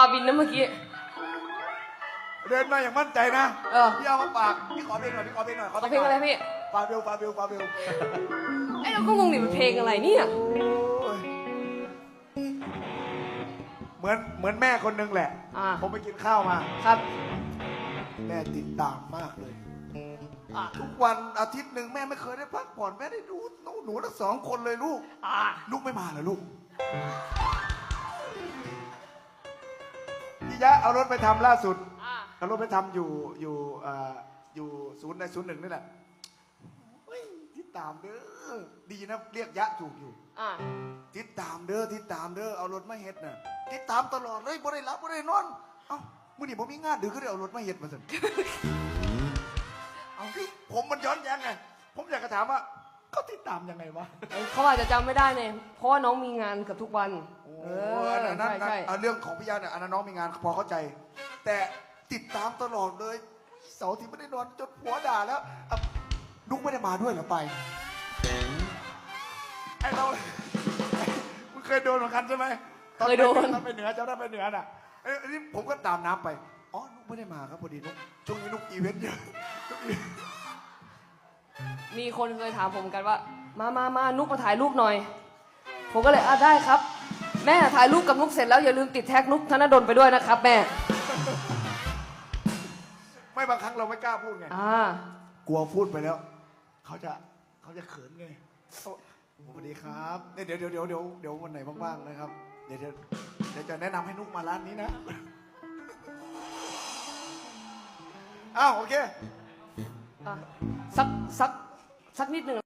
าบินนะเมื่อกี้ เดินมาอย่างมั่นใจนะเออ พี่เอามาฝากพี่ขอเพลงหน่อยพี่ขอเพลงหน่อยขอเพลงอะไรพี่ ฟาเบลฟาเบลฟาเบลไอ้เราก็งงดิมันเพลงอะไรเนี่ย โอ้ยเหมือนเหมือนแม่คนหนึงแหละ อ่า ผมไปกินข้าวมา ครับ แม่ติดตามมากเลย อ่าทุกวันอาทิตย์หนึ่งแม่ไม่เคยได้พักผ่อนแม่ได้ดูหนูหนูทั้งสองคนเลยลูก อ่าลูกไม่มาเหรอลูก ยะเอารถไปทำล่าสุด อ่าเอารถไปทำอยู่อยู่เอ่ออยู่ศูนย์ในศูนย์หนึ่งนี่แหละเฮ้ยติดตามเด้อดีนะเรียกยะถูกอยู่ อ่าติดตามเด้อติดตามเด้อเอารถมาเฮ็ดน่ะติดตามตลอดเลยบ่ได้รับบ่ได้นอนเอ้ามื้อนี้บ่มีงานดึกก็ได้เอารถมาเฮ็ดมาสั่น เอาคือผมมันย้อนแย้งไงผมอยากจะถามว่า เขาติดตามยังไงวะเขาอาจจะจำไม่ได้เนี่ยเพราะว่าน้องมีงานเกับทุกวันเอออันนั้นใช่นั่นใช่เอาเรื่องของพี่ยาเนี่ยอันนั้นน้องมีงานพอเข้าใจ แต่ติดตามตลอดเลยเสาร์ที่ไม่ได้นอนจนหัวด่าแล้วอะนุกไม่ได้มาด้วยเหรอไปไอเรามึงเคยโดนเหมือนกันใช่ไหมตอเคยโดน ตอนไปเหนือเจ้าได้ไปเหนือน่ะเอ้ยอันนี้ผมก็ตามน้ำไปอ๋อนุกไม่ได้มาครับพอดีนุกช่วงนี้นุกอีเวนต์เยอะนุกอีเวนต์ มีคนเคยถามผมกันว่า มามามานุกมาถ่ายรูปหน่อย ผมก็เลยอะได้ครับ แม่ถ่ายรูปกับนุกเสร็จแล้วอย่าลืมติดแท็กนุกธนดลไปด้วยนะครับ แม่ ไม่บางครั้งเราไม่กล้าพูดไง อ่ากลัวพูดไปแล้ว เขาจะเขาจะเขินไงเขาสวัสดีครับเนี่ยเดี๋ยวเดี๋ยวเดี๋ยวเดี๋ยวเดี๋ยววันไหนว่างๆนะครับ เดี๋ยวเดี๋ยวเดี๋ยวจะแนะนำให้นุกมาร้านนี้นะ อ้าวโอเค อะสักสัก สักนิดหนึ่ง